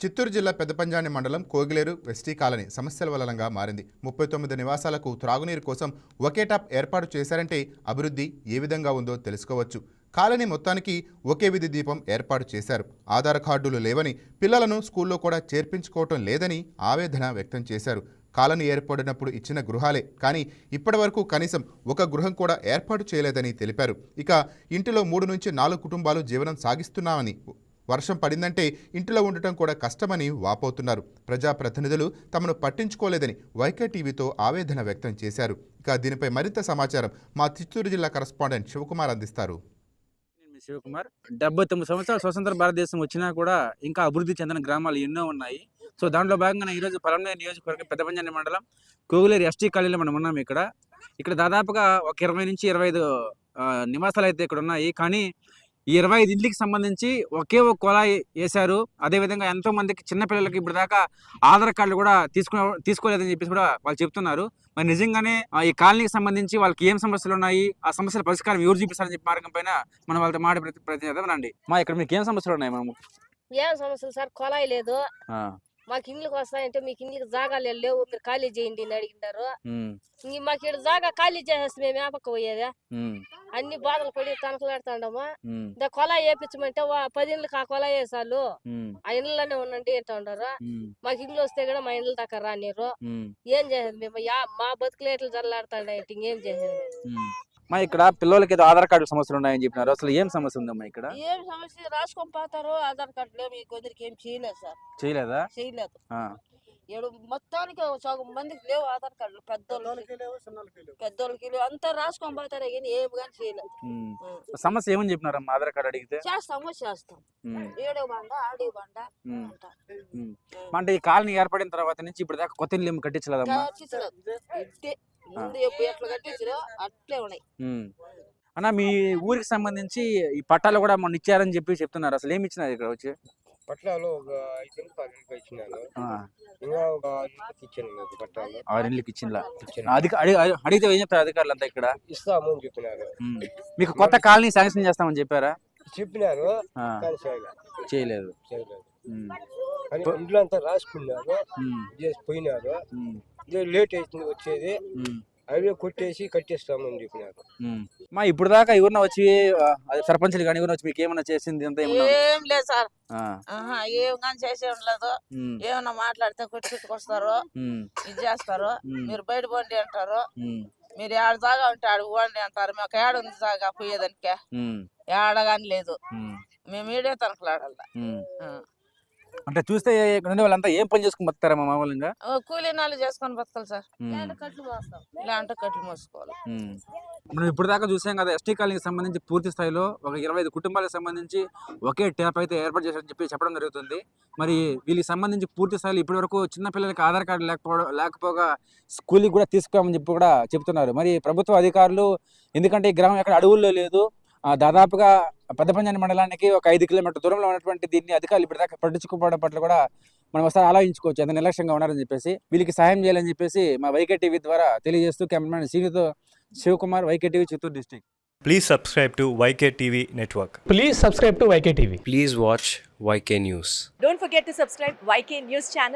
చిత్తూరు జిల్లా పెద్దపంజాని మండలం కోగిలేరు వెస్టీ కాలనీ సమస్యల వలనంగా మారింది. ముప్పై తొమ్మిది నివాసాలకు త్రాగునీరు కోసం ఒకే టాప్ ఏర్పాటు చేశారంటే అభివృద్ధి ఏ విధంగా ఉందో తెలుసుకోవచ్చు. కాలనీ మొత్తానికి ఒకే విధి దీపం ఏర్పాటు చేశారు. ఆధార్ కార్డులు లేవని పిల్లలను స్కూల్లో కూడా చేర్పించుకోవటం లేదని ఆవేదన వ్యక్తం చేశారు. కాలనీ ఏర్పడినప్పుడు ఇచ్చిన గృహాలే కానీ ఇప్పటివరకు కనీసం ఒక గృహం కూడా ఏర్పాటు చేయలేదని తెలిపారు. ఇక ఇంటిలో మూడు నుంచి నాలుగు కుటుంబాలు జీవనం సాగిస్తున్నామని వర్షం పడిందంటే ఇంటిలో ఉండటం కూడా కష్టమని వాపోతున్నారు. ప్రజాప్రతినిధులు తమను పట్టించుకోలేదని వైకే టీవీతో ఆవేదన వ్యక్తం చేశారు. ఇక దీనిపై మరింత సమాచారం మా చిత్తూరు జిల్లా కరస్పాండెంట్ శివకుమార్ అందిస్తారు. శివకుమార్. డెబ్బై తొమ్మిది సంవత్సరాలు స్వతంత్ర భారతదేశం వచ్చినా కూడా ఇంకా అభివృద్ధి చెందిన గ్రామాలు ఎన్నో ఉన్నాయి. సో దాంట్లో భాగంగా ఈరోజు పలమనే నియోజకవర్గం పెద్దపంజాని మండలం కోగులేరు ఎస్టీ కాలనీలో మనం ఉన్నాం ఇక్కడ. ఇక్కడ దాదాపుగా ఒక ఇరవై నుంచి ఇరవై ఐదు నివాసాలు అయితే ఇక్కడ ఉన్నాయి. కానీ ఈ ఇరవై ఐదు ఇంటికి సంబంధించి ఒకే ఒక కుళాయి వేశారు అదేవిధంగా ఎంతో మందికి చిన్నపిల్లలకి ఇప్పుడు దాకా ఆధార్ కార్డులు కూడా తీసుకునే తీసుకోలేదని చెప్పేసి కూడా వాళ్ళు చెప్తున్నారు. మరి నిజంగానే ఈ కాలనీకి సంబంధించి వాళ్ళకి ఏం సమస్యలు ఉన్నాయి? ఆ సమస్యల పరిష్కారం ఎవరు చూపిస్తారని చెప్పి మార్గం పైన మనం వాళ్ళతో మాట ప్రతి రండి. మా ఇక్కడ మీకు ఏం సమస్యలు ఉన్నాయి? మనము ఏం సమస్యలు సార్? కొలాయి లేదు. మాకు ఇండ్లకు వస్తాయంటే మీకు ఇండ్లకు జాగాలు లేవు. మీరు ఖాళీ చేయండి అని అడిగినారు ఇంక మాకు ఇక్కడ జాగా ఖాళీ చేసేస్తే మేము ఏపక్క పోయేది? అన్ని బాధలు పడి తనకలాడుతాండము. ఇంకా కొలాయి వేపించమంటే పది ఇండ్లకు ఆ కొలాయి వేసాలు. ఆ ఇండ్లలోనే ఉండండి అంటూ ఉండరు. మాకు ఇండ్లు వస్తే కూడా మా ఇండ్ల దాకా రానిరు ఏం చేసేది మేము? మా బతుకులేట్లు జల్లాడుతాండే ఇంకేం చేసేది? మా ఇక్కడ పిల్లలకి ఏదో ఆధార్ కార్డు సమస్యలు ఉన్నాయని చెప్పినారు. అసలు ఏం సమస్య ఉందమ్మా ఇక్కడ? ఏం సమస్య? రాసుకొని పోతారు. ఆధార్ కార్డులో మీ కొందరికి ఏం చేయలేదు సార్. చేయలేదా? చేయలేదు. ఆ. ఏడు మొత్తానికి ఒక సగం మందికి లేవు ఆధార్ కార్డులు. పెద్దోళ్ళకి పెద్దోళ్ళకి లేవు అంతా రాసుకొని పోతారే కానీ ఏం కానీ చేయలేదు. సమస్య ఏమని చెప్పినారమ్మా ఆధార్ కార్డు అడిగితే? చేస్తాము చేస్తాం. ఏడో బండ ఆడి బండ. అంటే. ఈ కాలనీ ఏర్పడిన తర్వాత నుంచి ఇప్పుడు దాకా కొత్త ఇల్లు కట్టించలేదమ్మా? ముందు ఎప్పుడు ఎట్లా కట్టించారో అట్లే ఉన్నాయి. ఉమ్. అన్న మీ ఊరికి సంబంధించి ఈ పట్టాలు కూడా మొన్న ఇచ్చారని చెప్పి చెప్తున్నారు. అసలు ఏమి ఇచ్చినారు ఇక్కడ వచ్చి? పట్టాలు ఒక ఐదు పది ఇచ్చినాను ఇంకా ఇచ్చాను పట్టాలు. అధిక అడిగితే ఏం చెప్తారు అధికారులు అంతా ఇక్కడ? ఇస్తాము అని చెప్పినారు. మీకు కొత్త కాలనీ శాంక్షన్ చేస్తామని చెప్పారా? చెప్పినారు చేయలేదు. చేయలేదు. ఇంట్లో అంతా రాసుకున్నారు. పోయినారు. లేట్ అవుతుంది వచ్చేది. అవే కొట్టేసి కట్టేస్తాము అని చెప్పినారు ఉమ్. మా ఇప్పుడు దాకా ఎవరన్నా వచ్చి అదే సర్పంచ్లు కానీ ఎవరైనా వచ్చి మీకు ఏమన్నా చేసింది అంతా ఏమన్నా? ఏం లేదు సార్. ఏం కానీ చేసే ఉండలేదు ఉమ్, ఏమన్నా మాట్లాడితే కొట్టుకొస్తారు ఇది చేస్తారు. మీరు బయట పోండి అంటారు. మీరు ఏడ జాగా ఉంటే ఆడ పోండి అంటారు. మాకు ఏడ ఉంది జాగా పోయేదానికే. ఉమ్, ఏడ కానీ లేదు. మేము. ఈడే తనకలాడాల. అంటే చూస్తే ఇక్కడ ఉండే వాళ్ళంతా ఏం పని చేసుకుని బతారమ్మా మామూలుగా? కూలీ నాలు చేసుకొని బతకాలి సార్. ఉమ్, కట్లు మోస్తాం ఇలాంటి కట్లు మోసుకోవాలి. మనం ఇప్పుడు దాకా చూసాం కదా ఎస్టీ కాలనీకి సంబంధించి పూర్తి స్థాయిలో ఒక ఇరవై ఐదు కుటుంబాలకు సంబంధించి ఒకే ట్యాప్ అయితే ఏర్పాటు చేశారని చెప్పి చెప్పడం జరుగుతుంది. మరి వీళ్ళకి సంబంధించి పూర్తి స్థాయిలో ఇప్పటి వరకు చిన్న పిల్లలకి ఆధార్ కార్డు లేకపోవడం లేకపోగా స్కూల్కి కూడా తీసుకోమని చెప్పి కూడా చెప్తున్నారు. మరి ప్రభుత్వ అధికారులు ఎందుకంటే ఈ గ్రామం ఎక్కడ అడవుల్లో లేదు ఆ, దాదాపుగా పెద్ద పంజాని మండలానికి ఒక ఐదు కిలోమీటర్ దూరంలో ఉన్నటువంటి దీన్ని అధికారులు ఇప్పటిదాకా పట్టించుకోవడం పట్ల కూడా మనం ఒకసారి ఆలోచించుకోవచ్చు ఎంత నిర్లక్ష్యంగా ఉన్నారని చెప్పేసి వీళ్ళకి సహాయం చేయాలని చెప్పేసి మా వైకే టీవీ ద్వారా తెలియజేస్తూ cameraman సీనితో Shivakumar YK TV Chittoor district Please subscribe to YK TV Network. Please subscribe to YK TV. Please watch YK News. Don't forget to subscribe YK News channel